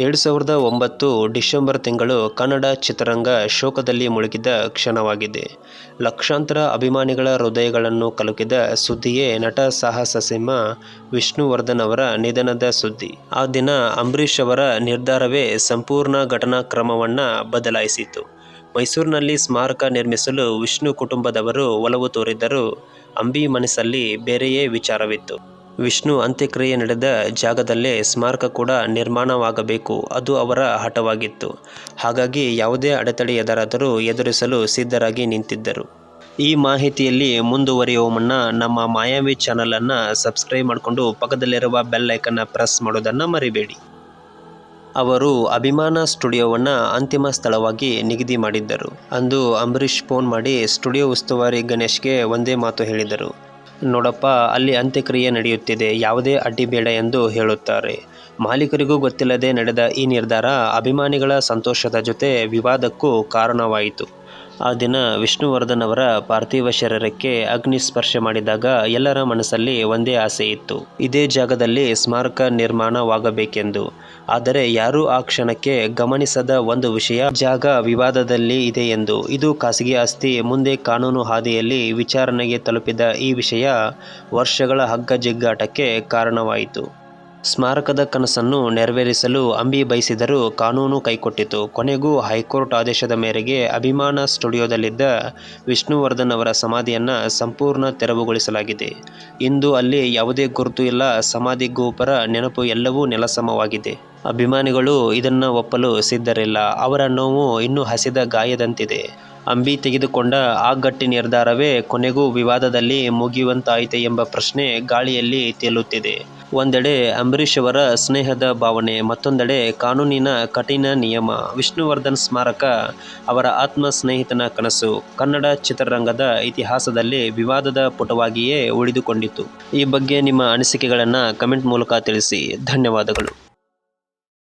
ಎರಡು ಸಾವಿರದ ಒಂಬತ್ತು ಡಿಸೆಂಬರ್ ತಿಂಗಳು ಕನ್ನಡ ಚಿತ್ರರಂಗ ಶೋಕದಲ್ಲಿ ಮುಳುಗಿದ ಕ್ಷಣವಾಗಿದೆ. ಲಕ್ಷಾಂತರ ಅಭಿಮಾನಿಗಳ ಹೃದಯಗಳನ್ನು ಕಲುಕಿದ ಸುದ್ದಿಯೇ ನಟ ಸಾಹಸ ಸಿಂಹ ವಿಷ್ಣುವರ್ಧನ್ ಅವರ ನಿಧನದ ಸುದ್ದಿ. ಆ ದಿನ ಅಂಬರೀಷ್ ಅವರ ನಿರ್ಧಾರವೇ ಸಂಪೂರ್ಣ ಘಟನಾ ಕ್ರಮವನ್ನು ಬದಲಾಯಿಸಿತು. ಮೈಸೂರಿನಲ್ಲಿ ಸ್ಮಾರಕ ನಿರ್ಮಿಸಲು ವಿಷ್ಣು ಕುಟುಂಬದವರು ಒಲವು ತೋರಿದ್ದರೂ ಅಂಬಿ ಮನಸ್ಸಲ್ಲಿ ಬೇರೆಯೇ ವಿಚಾರವಿತ್ತು. ವಿಷ್ಣು ಅಂತ್ಯಕ್ರಿಯೆ ನಡೆದ ಜಾಗದಲ್ಲೇ ಸ್ಮಾರಕ ಕೂಡ ನಿರ್ಮಾಣವಾಗಬೇಕು. ಅದು ಅವರ ಹಠವಾಗಿತ್ತು. ಹಾಗಾಗಿ ಯಾವುದೇ ಅಡೆತಡೆ ಎದರಾದರೂ ಎದುರಿಸಲು ಸಿದ್ಧರಾಗಿ ನಿಂತಿದ್ದರು. ಈ ಮಾಹಿತಿಯಲ್ಲಿ ಮುಂದುವರಿಯುವ ಮುನ್ನ ನಮ್ಮ ಮಾಯಾವಿ ಚಾನಲನ್ನು ಸಬ್ಸ್ಕ್ರೈಬ್ ಮಾಡಿಕೊಂಡು ಪಕ್ಕದಲ್ಲಿರುವ ಬೆಲ್ ಐಕನ್ನ ಪ್ರೆಸ್ ಮಾಡೋದನ್ನು ಮರಿಬೇಡಿ. ಅವರು ಅಭಿಮಾನ ಸ್ಟುಡಿಯೋವನ್ನು ಅಂತಿಮ ಸ್ಥಳವಾಗಿ ನಿಗದಿ ಮಾಡಿದ್ದರು. ಅಂದು ಅಂಬರೀಷ್ ಫೋನ್ ಮಾಡಿ ಸ್ಟುಡಿಯೋ ಉಸ್ತುವಾರಿ ಗಣೇಶ್ಗೆ ಒಂದೇ ಮಾತು ಹೇಳಿದರು. ನೋಡಪ್ಪ, ಅಲ್ಲಿ ಅಂತ್ಯಕ್ರಿಯೆ ನಡೆಯುತ್ತಿದೆ, ಯಾವುದೇ ಅಡ್ಡಿ ಬೇಡ ಎಂದು ಹೇಳುತ್ತಾರೆ. ಮಾಲೀಕರಿಗೂ ಗೊತ್ತಿಲ್ಲದೆ ನಡೆದ ಈ ನಿರ್ಧಾರ ಅಭಿಮಾನಿಗಳ ಸಂತೋಷದ ಜೊತೆ ವಿವಾದಕ್ಕೂ ಕಾರಣವಾಯಿತು. ಆ ದಿನ ವಿಷ್ಣುವರ್ಧನ್ ಅವರ ಪಾರ್ಥಿವ ಶರೀರಕ್ಕೆ ಅಗ್ನಿ ಸ್ಪರ್ಶ ಮಾಡಿದಾಗ ಎಲ್ಲರ ಮನಸ್ಸಲ್ಲಿ ಒಂದೇ ಆಸೆ ಇತ್ತು. ಇದೇ ಜಾಗದಲ್ಲಿ ಸ್ಮಾರಕ ನಿರ್ಮಾಣವಾಗಬೇಕೆಂದು. ಆದರೆ ಯಾರೂ ಆ ಕ್ಷಣಕ್ಕೆ ಗಮನಿಸದ ಒಂದು ವಿಷಯ, ಜಾಗ ವಿವಾದದಲ್ಲಿ ಇದೆ ಎಂದು. ಇದು ಖಾಸಗಿ ಆಸ್ತಿ, ಮುಂದೆ ಕಾನೂನು ಹಾದಿಯಲ್ಲಿ ವಿಚಾರಣೆಗೆ ತಲುಪಿದ ಈ ವಿಷಯ ವರ್ಷಗಳ ಹಗ್ಗಜಿಗ್ಗಾಟಕ್ಕೆ ಕಾರಣವಾಯಿತು. ಸ್ಮಾರಕದ ಕನಸನ್ನು ನೆರವೇರಿಸಲು ಅಂಬಿ ಬಯಸಿದರೂ ಕಾನೂನು ಕೈಕೊಟ್ಟಿತು. ಕೊನೆಗೂ ಹೈಕೋರ್ಟ್ ಆದೇಶದ ಮೇರೆಗೆ ಅಭಿಮಾನ ಸ್ಟುಡಿಯೋದಲ್ಲಿದ್ದ ವಿಷ್ಣುವರ್ಧನ್ ಅವರ ಸಮಾಧಿಯನ್ನು ಸಂಪೂರ್ಣ ತೆರವುಗೊಳಿಸಲಾಗಿದೆ. ಇಂದು ಅಲ್ಲಿ ಯಾವುದೇ ಗುರುತು ಇಲ್ಲ, ಸಮಾಧಿ ಗೋಪುರ ನೆನಪು ಎಲ್ಲವೂ ನೆಲಸಮವಾಗಿದೆ. ಅಭಿಮಾನಿಗಳು ಇದನ್ನು ಒಪ್ಪಲು ಸಿದ್ಧರಿಲ್ಲ. ಅವರ ನೋವು ಇನ್ನೂ ಹಸಿದ ಗಾಯದಂತಿದೆ. ಅಂಬಿ ತೆಗೆದುಕೊಂಡ ಆ ಗಟ್ಟಿ ನಿರ್ಧಾರವೇ ಕೊನೆಗೂ ವಿವಾದದಲ್ಲಿ ಮುಗಿಯುವಂತಾಯಿತೆ ಎಂಬ ಪ್ರಶ್ನೆ ಗಾಳಿಯಲ್ಲಿ ತೇಲುತ್ತಿದೆ. ಒಂದೆಡೆ ಅಂಬರೀಷ್ ಅವರ ಸ್ನೇಹದ ಭಾವನೆ, ಮತ್ತೊಂದೆಡೆ ಕಾನೂನಿನ ಕಠಿಣ ನಿಯಮ. ವಿಷ್ಣುವರ್ಧನ್ ಸ್ಮಾರಕ, ಅವರ ಆತ್ಮ ಸ್ನೇಹಿತನ ಕನಸು. ಕನ್ನಡ ಚಿತ್ರರಂಗದ ಇತಿಹಾಸದಲ್ಲಿ ವಿವಾದದ ಪುಟವಾಗಿಯೇ ಉಳಿದುಕೊಂಡಿತು ಈ ಬಗ್ಗೆ ನಿಮ್ಮ ಅನಿಸಿಕೆಗಳನ್ನು ಕಮೆಂಟ್ ಮೂಲಕ ತಿಳಿಸಿ. ಧನ್ಯವಾದಗಳು.